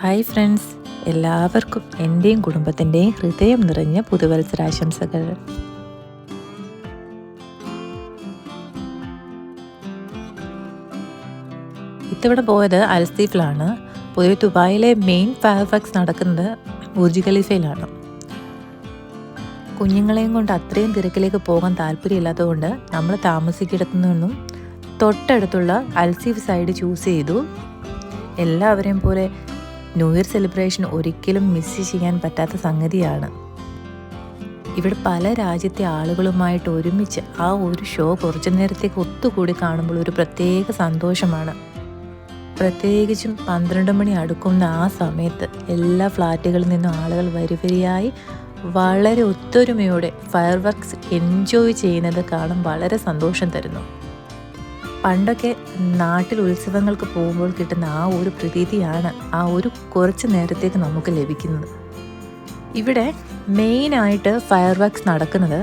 Hi friends. എല്ലാവർക്കും എന്റെയും കുടുംബത്തിന്റെയും ഹൃദയം നിറഞ്ഞ പുതുവത്സരാശംസകൾ. ഇത്തവണ പോയത് അൽസീഫിലാണ്. പൊതുവെ ദുബായിലെ മെയിൻ ഫയർഫാക്സ് നടക്കുന്നത് ബുർജ് ഖലീഫയിലാണ്. കുഞ്ഞുങ്ങളെയും കൊണ്ട് അത്രയും തിരക്കിലേക്ക് പോകാൻ താല്പര്യമില്ലാത്തതുകൊണ്ട് നമ്മൾ താമസിക്കിടത്തു നിന്നും തൊട്ടടുത്തുള്ള അൽസീഫ് സൈഡ് ചൂസ് ചെയ്തു. എല്ലാവരെയും പോലെ ന്യൂ ഇയർ സെലിബ്രേഷൻ ഒരിക്കലും മിസ് ചെയ്യാൻ പറ്റാത്ത സംഗതിയാണ്. ഇവിടെ പല രാജ്യത്തെ ആളുകളുമായിട്ട് ഒരുമിച്ച് ആ ഒരു ഷോ കുറച്ചു നേരത്തേക്ക് ഒത്തുകൂടി കാണുമ്പോൾ ഒരു പ്രത്യേക സന്തോഷമാണ്. പ്രത്യേകിച്ചും പന്ത്രണ്ട് മണി അടുക്കുന്ന ആ സമയത്ത് എല്ലാ ഫ്ലാറ്റുകളിൽ നിന്നും ആളുകൾ വരിവരിയായി വളരെ ഒത്തൊരുമയോടെ ഫയർ വർക്ക്സ് എൻജോയ് ചെയ്യുന്നത് കാണാൻ വളരെ സന്തോഷം തരുന്നു. പണ്ടൊക്കെ നാട്ടിൽ ഉത്സവങ്ങൾക്ക് പോകുമ്പോൾ കിട്ടുന്ന ആ ഒരു പ്രതീതിയാണ് ആ ഒരു കുറച്ച് നേരത്തേക്ക് നമുക്ക് ലഭിക്കുന്നത്. ഇവിടെ മെയിനായിട്ട് ഫയർ വർക്ക്സ് നടക്കുന്നത്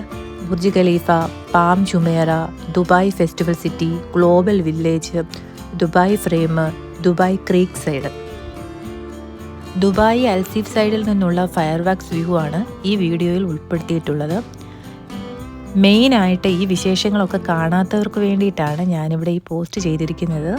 Burj Khalifa Palm Jumeirah Dubai festival city global village Dubai frame Dubai creek side Dubai Al Seef സൈഡിൽ നിന്നുള്ള ഫയർ വർക്ക്സ് വ്യൂ ആണ് ഈ വീഡിയോയിൽ ഉൾപ്പെടുത്തിയിട്ടുള്ളത്. മെയിനായിട്ട് ഈ വിശേഷങ്ങളൊക്കെ കാണാത്തവർക്ക് വേണ്ടിയിട്ടാണ് ഞാനിവിടെ ഈ പോസ്റ്റ് ചെയ്തിരിക്കുന്നത്.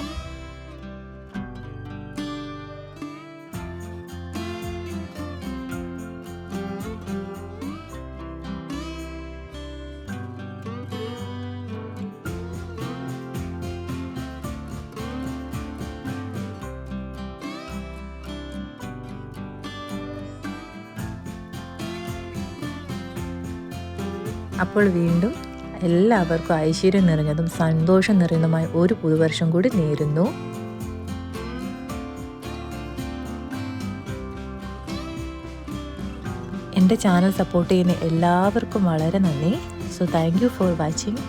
അപ്പോൾ വീണ്ടും എല്ലാവർക്കും ഐശ്വര്യം നിറഞ്ഞതും സന്തോഷം നിറഞ്ഞതുമായ ഒരു പുതുവർഷം കൂടി നേരുന്നു. എന്റെ ചാനൽ സപ്പോർട്ട് ചെയ്യുന്ന എല്ലാവർക്കും വളരെ നന്ദി. So thank you for watching